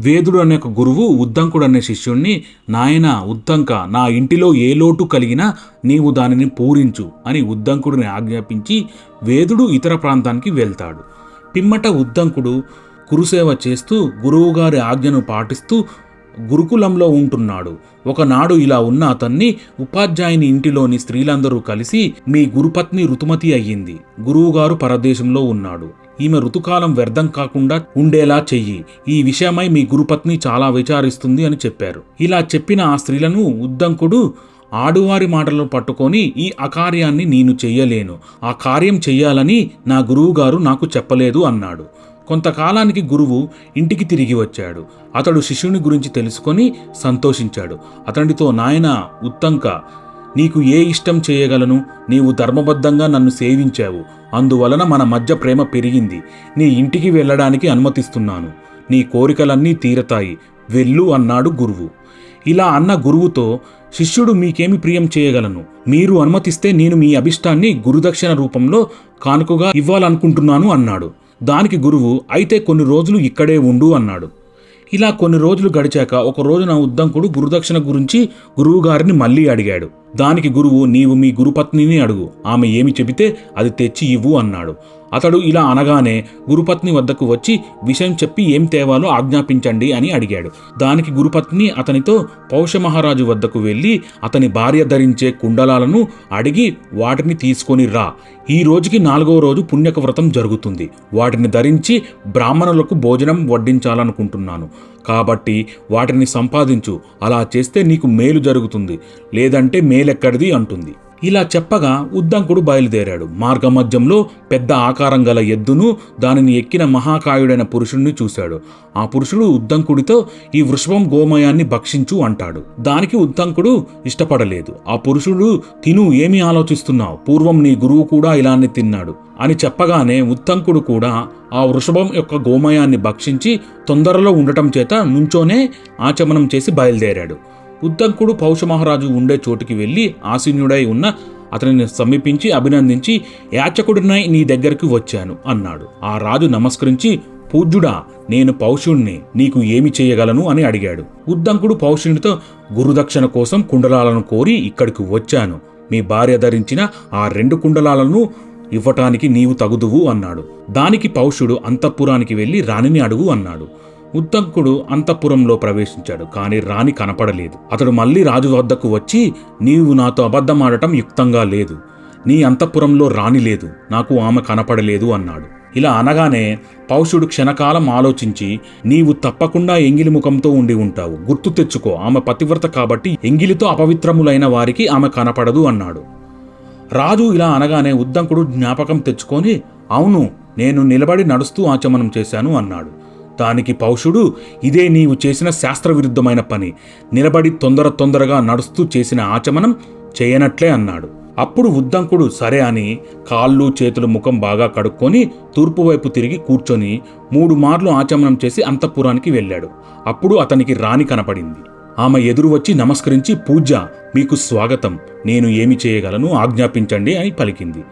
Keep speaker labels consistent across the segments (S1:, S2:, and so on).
S1: వేదుడు అనే ఒక గురువు ఉద్దంకుడు అనే శిష్యుణ్ణి నాయన ఉద్దంక నా ఇంటిలో ఏ లోటు కలిగినా నీవు దానిని పూరించు అని ఉద్దంకుడిని ఆజ్ఞాపించి వేదుడు ఇతర ప్రాంతానికి వెళ్తాడు. పిమ్మట ఉద్దంకుడు కురుసేవ చేస్తూ గురువుగారి ఆజ్ఞను పాటిస్తూ గురుకులంలో ఉంటున్నాడు. ఒకనాడు ఇలా ఉన్న అతన్ని ఉపాధ్యాయుని ఇంటిలోని స్త్రీలందరూ కలిసి మీ గురుపత్ని రుతుమతి అయ్యింది. గురువుగారు పరదేశంలో ఉన్నాడు. ఈమె ఋతుకాలం వ్యర్థం కాకుండా ఉండేలా చెయ్యి. ఈ విషయమై మీ గురుపత్ని చాలా విచారిస్తుంది అని చెప్పారు. ఇలా చెప్పిన ఆ స్త్రీలను ఉద్దంకుడు ఆడువారి మాటలు పట్టుకొని ఈ అకార్యాన్ని నేను చెయ్యలేను. ఆ కార్యం చెయ్యాలని నా గురువుగారు నాకు చెప్పలేదు అన్నాడు. కొంతకాలానికి గురువు ఇంటికి తిరిగి వచ్చాడు. అతడు శిష్యుని గురించి తెలుసుకొని సంతోషించాడు. అతడితో నాయన ఉత్తంక నీకు ఏ ఇష్టం చేయగలను నీవు ధర్మబద్ధంగా నన్ను సేవించావు. అందువలన మన మధ్య ప్రేమ పెరిగింది. నీ ఇంటికి వెళ్ళడానికి అనుమతిస్తున్నాను. నీ కోరికలన్నీ తీరతాయి. వెళ్ళు అన్నాడు గురువు. ఇలా అన్న గురువుతో శిష్యుడు మీకేమి ప్రియం చేయగలను? మీరు అనుమతిస్తే నేను మీ అభిష్టాన్ని గురుదక్షిణ రూపంలో కానుకగా ఇవ్వాలనుకుంటున్నాను అన్నాడు. దానికి గురువు అయితే కొన్ని రోజులు ఇక్కడే ఉండు అన్నాడు. ఇలా కొన్ని రోజులు గడిచాక ఒక రోజున ఉద్దంకుడు గురుదక్షిణ గురించి గురువు గారిని మళ్ళీ అడిగాడు. దానికి గురువు నీవు మీ గురుపత్నిని అడుగు. ఆమె ఏమి చెబితే అది తెచ్చి ఇవ్వు అన్నాడు. అతడు ఇలా అనగానే గురుపత్ని వద్దకు వచ్చి విషయం చెప్పి ఏం తేవాలో ఆజ్ఞాపించండి అని అడిగాడు. దానికి గురుపత్ని అతనితో పౌషమహారాజు వద్దకు వెళ్ళి అతని భార్య ధరించే కుండలాలను అడిగి వాటిని తీసుకొని రా. ఈ రోజుకి నాలుగవ రోజు పుణ్యక వ్రతం జరుగుతుంది. వాటిని ధరించి బ్రాహ్మణులకు భోజనం వడ్డించాలనుకుంటున్నాను. కాబట్టి వాటిని సంపాదించు. అలా చేస్తే నీకు మేలు జరుగుతుంది. లేదంటే మేలెక్కడిది? అంటుంది. ఇలా చెప్పగా ఉద్దంకుడు బయలుదేరాడు. మార్గమధ్యంలో పెద్ద ఆకారం గల ఎద్దును దానిని ఎక్కిన మహాకాయుడైన పురుషుణ్ణి చూశాడు. ఆ పురుషుడు ఉద్దంకుడితో ఈ వృషభం గోమయాన్ని భక్షించు అంటాడు. దానికి ఉద్దంకుడు ఇష్టపడలేదు. ఆ పురుషుడు తిను ఏమి ఆలోచిస్తున్నావు? పూర్వం నీ గురువు కూడా ఇలానే తిన్నాడు అని చెప్పగానే ఉత్తంకుడు కూడా ఆ వృషభం యొక్క గోమయాన్ని భక్షించి తొందరలో ఉండటం చేత నుంచోనే ఆచమనం చేసి బయలుదేరాడు. ఉద్దంకుడు పౌషమహారాజు ఉండే చోటుకి వెళ్ళి ఆసీనుడై ఉన్న అతనిని సమీపించి అభినందించి యాచకుడినై నీ దగ్గరికి వచ్చాను అన్నాడు. ఆ రాజు నమస్కరించి పూజ్యుడా నేను పౌషుణ్ణి నీకు ఏమి చేయగలను అని అడిగాడు. ఉద్దంకుడు పౌష్యునితో గురుదక్షిణ కోసం కుండలాలను కోరి ఇక్కడికి వచ్చాను. మీ భార్య ధరించిన ఆ రెండు కుండలాలను ఇవ్వటానికి నీవు తగుదువు అన్నాడు. దానికి పౌషుడు అంతఃపురానికి వెళ్ళి రాణిని అడుగు అన్నాడు. ఉద్దంకుడు అంతఃపురంలో ప్రవేశించాడు కానీ రాణి కనపడలేదు. అతడు మళ్ళీ రాజు వద్దకు వచ్చి నీవు నాతో అబద్ధం ఆడటం యుక్తంగా లేదు. నీ అంతఃపురంలో రాణి లేదు. నాకు ఆమె కనపడలేదు అన్నాడు. ఇలా అనగానే పౌషుడు క్షణకాలం ఆలోచించి నీవు తప్పకుండా ఎంగిలి ముఖంతో ఉండి ఉంటావు. గుర్తు తెచ్చుకో ఆమె పతివ్రత కాబట్టి ఎంగిలితో అపవిత్రములైన వారికి ఆమె కనపడదు అన్నాడు. రాజు ఇలా అనగానే ఉద్దంకుడు జ్ఞాపకం తెచ్చుకొని అవును నేను నిలబడి నడుస్తూ ఆచమనం చేశాను అన్నాడు. దానికి పౌషుడు ఇదే నీవు చేసిన శాస్త్రవిరుద్ధమైన పని. నిలబడి తొందర తొందరగా నడుస్తూ చేసిన ఆచమనం చేయనట్లే అన్నాడు. అప్పుడు ఉద్దంకుడు సరే అని కాళ్ళు చేతులు ముఖం బాగా కడుక్కొని తూర్పు వైపు తిరిగి కూర్చొని మూడు మార్లు ఆచమనం చేసి అంతఃపురానికి వెళ్ళాడు. అప్పుడు అతనికి రాణి కనపడింది. ఆమె ఎదురు వచ్చి నమస్కరించి పూజ మీకు స్వాగతం. నేను ఏమి చేయగలను? ఆజ్ఞాపించండి అని పలికింది.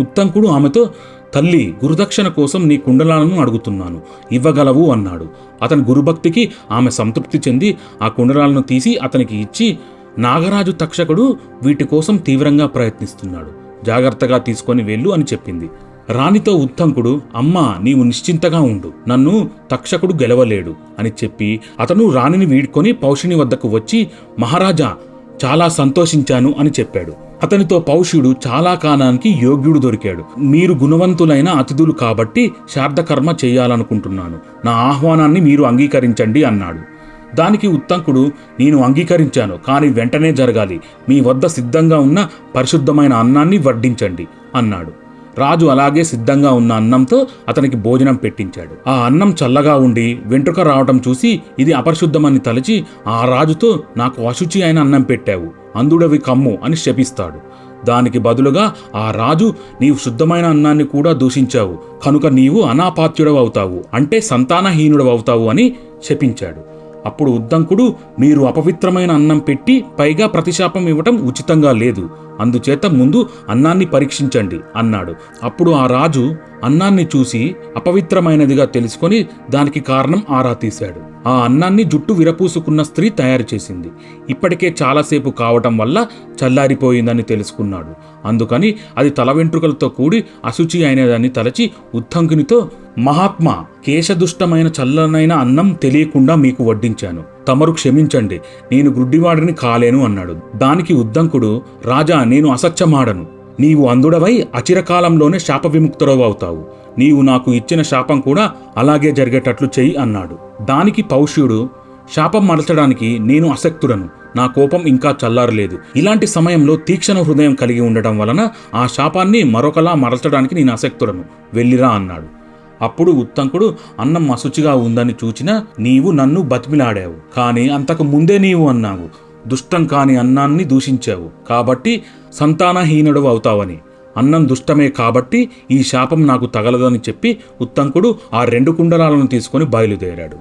S1: ఉత్తంకుడు ఆమెతో తల్లి గురుదక్షిణ కోసం నీ కుండలాలను అడుగుతున్నాను ఇవ్వగలవు అన్నాడు. అతని గురుభక్తికి ఆమె సంతృప్తి చెంది ఆ కుండలాలను తీసి అతనికి ఇచ్చి నాగరాజు తక్షకుడు వీటి కోసం తీవ్రంగా ప్రయత్నిస్తున్నాడు. జాగ్రత్తగా తీసుకొని వెళ్ళు అని చెప్పింది. రాణితో ఉత్తంకుడు అమ్మా నీవు నిశ్చింతగా ఉండు నన్ను తక్షకుడు గెలవలేడు అని చెప్పి అతను రాణిని వీడ్కొని పౌషిణి వద్దకు వచ్చి మహారాజా చాలా సంతోషించాను అని చెప్పాడు. అతనితో పౌష్యుడు చాలా కాలానికి యోగ్యుడు దొరికాడు. మీరు గుణవంతులైన అతిథులు కాబట్టి శార్థకర్మ చేయాలనుకుంటున్నాను. నా ఆహ్వానాన్ని మీరు అంగీకరించండి అన్నాడు. దానికి ఉత్తంకుడు నేను అంగీకరించాను కానీ వెంటనే జరగాలి. మీ వద్ద సిద్ధంగా ఉన్న పరిశుద్ధమైన అన్నాన్ని వడ్డించండి అన్నాడు. రాజు అలాగే సిద్ధంగా ఉన్న అన్నంతో అతనికి భోజనం పెట్టించాడు. ఆ అన్నం చల్లగా ఉండి వెంట్రుక రావటం చూసి ఇది అపరిశుద్ధమని తలచి ఆ రాజుతో నాకు అశుచి అయిన అన్నం పెట్టావు అందుడవి కమ్ము అని శపిస్తాడు. దానికి బదులుగా ఆ రాజు నీవు శుద్ధమైన అన్నాన్ని కూడా దూషించావు కనుక నీవు అనాపాత్యుడవవుతావు అంటే సంతానహీనుడవవుతావు అని శపించాడు. అప్పుడు ఉద్దంకుడు మీరు అపవిత్రమైన అన్నం పెట్టి పైగా ప్రతిశాపం ఇవ్వటం ఉచితంగా లేదు అందుచేత ముందు అన్నాన్ని పరీక్షించండి అన్నాడు. అప్పుడు ఆ రాజు అన్నాన్ని చూసి అపవిత్రమైనదిగా తెలుసుకొని దానికి కారణం ఆరా తీశాడు. ఆ అన్నాన్ని జుట్టు విరపూసుకున్న స్త్రీ తయారు చేసింది. ఇప్పటికే చాలాసేపు కావటం వల్ల చల్లారిపోయిందని తెలుసుకున్నాడు. అందుకని అది తల వెంట్రుకలతో కూడి అశుచి అయినదని తలచి ఉత్తంకునితో మహాత్మా కేశదుష్టమైన చల్లనైన అన్నం తెలియకుండా మీకు వడ్డించాను. తమరు క్షమించండి నేను గుడ్డివాడిని కాలేను అన్నాడు. దానికి ఉద్దంకుడు రాజా నేను అసత్యమాడను. నీవు అందుడవై అచిరకాలంలోనే శాప విముక్తుడవు అవుతావు నీవు నాకు ఇచ్చిన శాపం కూడా అలాగే జరిగేటట్లు చెయ్యి అన్నాడు. దానికి పౌష్యుడు శాపం మరచడానికి నేను అసక్తుడను. నా కోపం ఇంకా చల్లారలేదు. ఇలాంటి సమయంలో తీక్షణ హృదయం కలిగి ఉండటం వలన ఆ శాపాన్ని మరొకలా మరల్చడానికి నేను అసక్తుడను. వెళ్ళిరా అన్నాడు. అప్పుడు ఉత్తంకుడు అన్నం అశుచిగా ఉందని చూచిన నీవు నన్ను బతిమిలాడావు. కానీ అంతకు ముందే నీవు అన్నావు దుష్టం కాని అన్నాన్ని దూషించావు. కాబట్టి సంతానహీనుడు అవుతావని. అన్నం దుష్టమే కాబట్టి ఈ శాపం నాకు తగలదని చెప్పి ఉత్తంకుడు ఆ రెండు కుండలాలను తీసుకొని బయలుదేరాడు.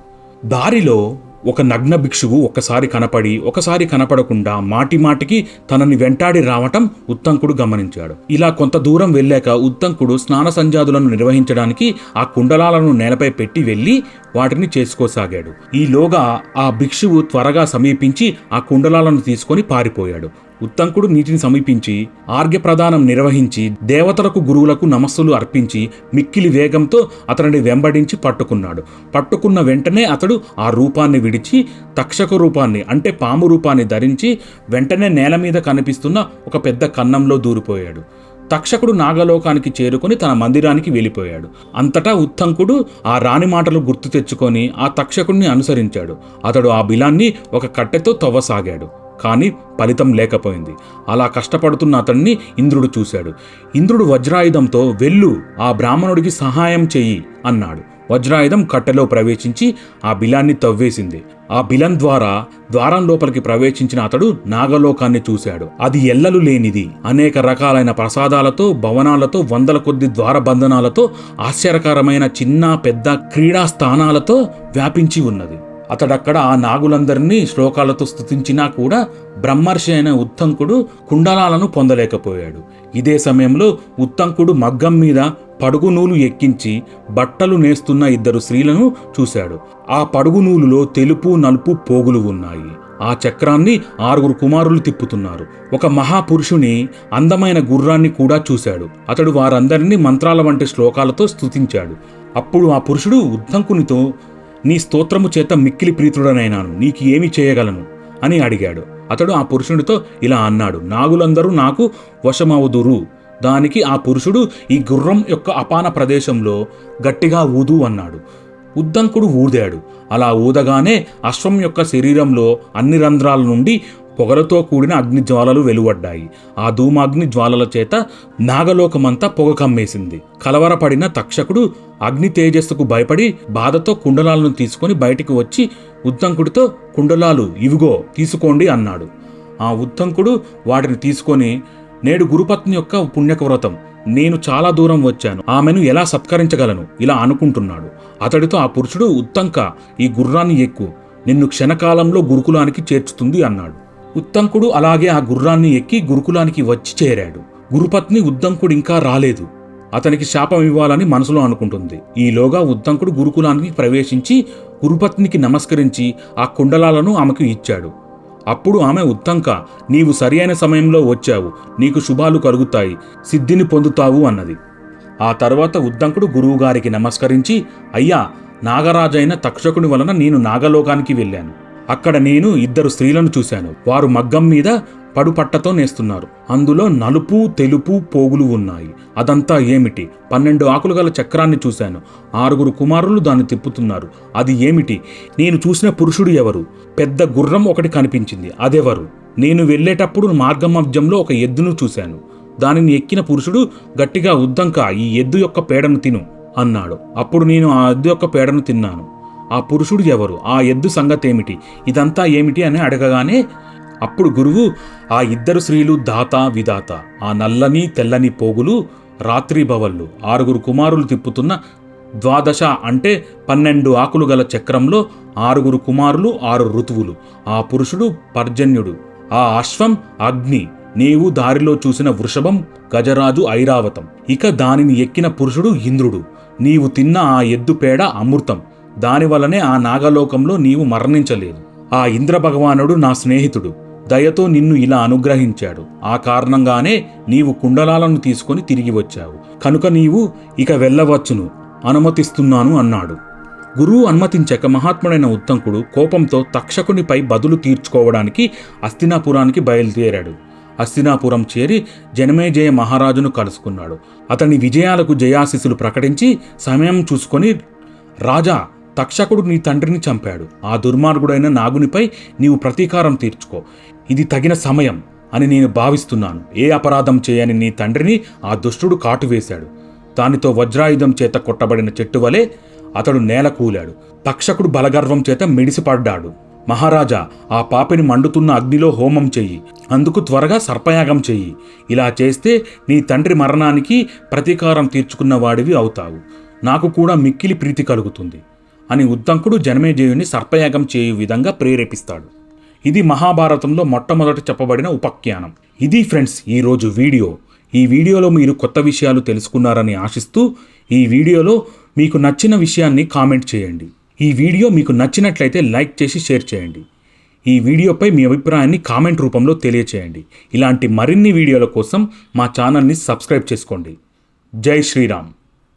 S1: దారిలో ఒక నగ్న భిక్షువు ఒకసారి కనపడి ఒకసారి కనపడకుండా మాటి మాటికి తనని వెంటాడి రావటం ఉత్తంకుడు గమనించాడు. ఇలా కొంత దూరం వెళ్ళాక ఉత్తంకుడు స్నాన సంజాదులను నిర్వహించడానికి ఆ కుండలాలను నేలపై పెట్టి వెళ్ళి వాటిని చేసుకోసాగాడు. ఈలోగా ఆ భిక్షువు త్వరగా సమీపించి ఆ కుండలాలను తీసుకొని పారిపోయాడు. ఉత్తంకుడు నీటిని సమీపించి ఆర్ఘ్య ప్రదానం నిర్వహించి దేవతలకు గురువులకు నమస్సులు అర్పించి మిక్కిలి వేగంతో అతనిని వెంబడించి పట్టుకున్నాడు. పట్టుకున్న వెంటనే అతడు ఆ రూపాన్ని విడిచి తక్షక రూపాన్ని అంటే పాము రూపాన్ని ధరించి వెంటనే నేల మీద కనిపిస్తున్న ఒక పెద్ద కన్నంలో దూరిపోయాడు. తక్షకుడు నాగలోకానికి చేరుకొని తన మందిరానికి వెళ్ళిపోయాడు. అంతటా ఉత్తంకుడు ఆ రాణి మాటలు గుర్తు తెచ్చుకొని ఆ తక్షకుడిని అనుసరించాడు. అతడు ఆ బిలాన్ని ఒక కట్టెతో తవ్వసాగాడు. కానీ ఫలితం లేకపోయింది. అలా కష్టపడుతున్న అతన్ని ఇంద్రుడు చూశాడు. ఇంద్రుడు వజ్రాయుధంతో వెళ్ళు ఆ బ్రాహ్మణుడికి సహాయం చెయ్యి అన్నాడు. వజ్రాయుధం కట్టెలో ప్రవేశించి ఆ బిలాన్ని తవ్వేసింది. ఆ బిలం ద్వారా ద్వారం లోపలికి ప్రవేశించిన అతడు నాగలోకాన్ని చూశాడు. అది ఎల్లలు లేనిది. అనేక రకాలైన ప్రసాదాలతో భవనాలతో వందల కొద్ది ద్వారబంధనాలతో ఆశ్చర్యకరమైన చిన్న పెద్ద క్రీడా స్థానాలతో వ్యాపించి ఉన్నది. అతడక్కడ ఆ నాగులందరినీ శ్లోకాలతో స్థుతించినా కూడా బ్రహ్మర్షి అయిన ఉత్తంకుడు కుండలాలను పొందలేకపోయాడు. ఇదే సమయంలో ఉత్తంకుడు మగ్గం మీద పడుగు నూలు ఎక్కించి బట్టలు నేస్తున్న ఇద్దరు స్త్రీలను చూశాడు. ఆ పడుగు నూలులో తెలుపు నలుపు పోగులు ఉన్నాయి. ఆ చక్రాన్ని ఆరుగురు కుమారులు తిప్పుతున్నారు. ఒక మహాపురుషుని అందమైన గుర్రాన్ని కూడా చూశాడు. అతడు వారందరినీ మంత్రాల వంటి శ్లోకాలతో స్థుతించాడు అప్పుడు ఆ పురుషుడు ఉద్దంకునితో నీ స్తోత్రము చేత మిక్కిలి ప్రీతుడనైనాను నీకు ఏమి చేయగలను? అని అడిగాడు. అతడు ఆ పురుషుడితో ఇలా అన్నాడు నాగులందరూ నాకు వశమవుదురు. దానికి ఆ పురుషుడు ఈ గుర్రం యొక్క అపాన ప్రదేశంలో గట్టిగా ఊదు అన్నాడు. ఉద్దంకుడు ఊదాడు. అలా ఊదగానే అశ్వం యొక్క శరీరంలో అన్ని రంధ్రాల నుండి పొగలతో కూడిన అగ్ని జ్వాలలు వెలువడ్డాయి. ఆ ధూమాగ్ని జ్వాలల చేత నాగలోకమంతా పొగ కమ్మేసింది. కలవరపడిన తక్షకుడు అగ్ని తేజస్సుకు భయపడి బాధతో కుండలాలను తీసుకొని బయటికి వచ్చి ఉద్దంకుడితో కుండలాలు ఇవిగో తీసుకోండి అన్నాడు. ఆ ఉత్తంకుడు వాటిని తీసుకొని నేడు గురుపత్ని యొక్క పుణ్యకవ్రతం నేను చాలా దూరం వచ్చాను ఆమెను ఎలా సత్కరించగలను? ఇలా అనుకుంటున్నాడు. అతడితో ఆ పురుషుడు ఉత్తంక ఈ గుర్రాన్ని ఎక్కు నిన్ను క్షణకాలంలో గురుకులానికి చేర్చుతుంది అన్నాడు. ఉత్తంకుడు అలాగే ఆ గుర్రాన్ని ఎక్కి గురుకులానికి వచ్చి చేరాడు. గురుపత్ని ఉద్దంకుడు ఇంకా రాలేదు. అతనికి శాపం ఇవ్వాలని మనసులో అనుకుంటుంది. ఈలోగా ఉద్దంకుడు గురుకులానికి ప్రవేశించి గురుపత్నికి నమస్కరించి ఆ కుండలాలను ఆమెకు ఇచ్చాడు. అప్పుడు ఆమె ఉత్తంక నీవు సరియైన సమయంలో వచ్చావు. నీకు శుభాలు కలుగుతాయి. సిద్ధిని పొందుతావు అన్నది. ఆ తర్వాత ఉద్దంకుడు గురువుగారికి నమస్కరించి అయ్యా నాగరాజైన తక్షకుని వలన నేను నాగలోకానికి వెళ్ళాను. అక్కడ నేను ఇద్దరు స్త్రీలను చూశాను. వారు మగ్గం మీద పడుపట్టతో నేస్తున్నారు. అందులో నలుపు తెలుపు పోగులు ఉన్నాయి. అదంతా ఏమిటి? పన్నెండు ఆకులు గల చక్రాన్ని చూశాను. ఆరుగురు కుమారులు దాన్ని తిప్పుతున్నారు. అది ఏమిటి? నేను చూసిన పురుషుడు ఎవరు? పెద్ద గుర్రం ఒకటి కనిపించింది. అదెవరు? నేను వెళ్ళేటప్పుడు మార్గమధ్యంలో ఒక ఎద్దును చూశాను. దానిని ఎక్కిన పురుషుడు గట్టిగా ఉద్దంక ఈ ఎద్దు యొక్క పేడను తిను అన్నాడు. అప్పుడు నేను ఆ ఎద్దు యొక్క పేడను తిన్నాను. ఆ పురుషుడు ఎవరు? ఆ ఎద్దు సంగతేమిటి? ఇదంతా ఏమిటి అని అడగగానే అప్పుడు గురువు ఆ ఇద్దరు స్త్రీలు దాత విదాత ఆ నల్లని తెల్లని పోగులు రాత్రి భవళ్ళు ఆరుగురు కుమారులు తిప్పుతున్న ద్వాదశ అంటే పన్నెండు ఆకులు గల చక్రంలో ఆరుగురు కుమారులు ఆరు ఋతువులు. ఆ పురుషుడు పర్జన్యుడు. ఆ అశ్వం అగ్ని. నీవు దారిలో చూసిన వృషభం గజరాజు ఐరావతం. ఇక దానిని ఎక్కిన పురుషుడు ఇంద్రుడు. నీవు తిన్న ఆ ఎద్దు పేడ అమృతం. దానివల్లనే ఆ నాగలోకంలో నీవు మరణించలేదు ఆ ఇంద్ర భగవానుడు నా స్నేహితుడు. దయతో నిన్ను ఇలా అనుగ్రహించాడు. ఆ కారణంగానే నీవు కుండలాలను తీసుకొని తిరిగి వచ్చావు. కనుక నీవు ఇక వెళ్ళవచ్చును. అనుమతిస్తున్నాను అన్నాడు. గురువు అనుమతించక మహాత్ముడైన ఉత్తంకుడు కోపంతో తక్షకునిపై బదులు తీర్చుకోవడానికి అస్తినాపురానికి బయలుదేరాడు. హస్తినాపురం చేరి జనమేజయ మహారాజును కలుసుకున్నాడు. అతని విజయాలకు జయాశిసులు ప్రకటించి సమయం చూసుకొని రాజా తక్షకుడు నీ తండ్రిని చంపాడు. ఆ దుర్మార్గుడైన నాగునిపై నీవు ప్రతీకారం తీర్చుకో. ఇది తగిన సమయం అని నేను భావిస్తున్నాను. ఏ అపరాధం చేయని నీ తండ్రిని ఆ దుష్టుడు కాటువేశాడు. దానితో వజ్రాయుధం చేత కొట్టబడిన చెట్టు వలె అతడు నేల కూలాడు. తక్షకుడు బలగర్వం చేత మిడిసిపడ్డాడు. మహారాజా ఆ పాపిని మండుతున్న అగ్నిలో హోమం చెయ్యి. అందుకు త్వరగా సర్పయాగం చెయ్యి. ఇలా చేస్తే నీ తండ్రి మరణానికి ప్రతీకారం తీర్చుకున్న వాడివి అవుతావు. నాకు కూడా మిక్కిలి ప్రీతి కలుగుతుంది. అని ఉద్దంకుడు జనమేజయుని సర్పయాగం చేయు విధంగా ప్రేరేపిస్తాడు. ఇది మహాభారతంలో మొట్టమొదట చెప్పబడిన ఉపఖ్యానం. ఇది ఫ్రెండ్స్ ఈరోజు వీడియో. ఈ వీడియోలో మీరు కొత్త విషయాలు తెలుసుకున్నారని ఆశిస్తూ ఈ వీడియోలో మీకు నచ్చిన విషయాన్ని కామెంట్ చేయండి. ఈ వీడియో మీకు నచ్చినట్లయితే లైక్ చేసి షేర్ చేయండి. ఈ వీడియోపై మీ అభిప్రాయాన్ని కామెంట్ రూపంలో తెలియచేయండి. ఇలాంటి మరిన్ని వీడియోల కోసం మా ఛానల్ని సబ్స్క్రైబ్ చేసుకోండి. జై శ్రీరామ్.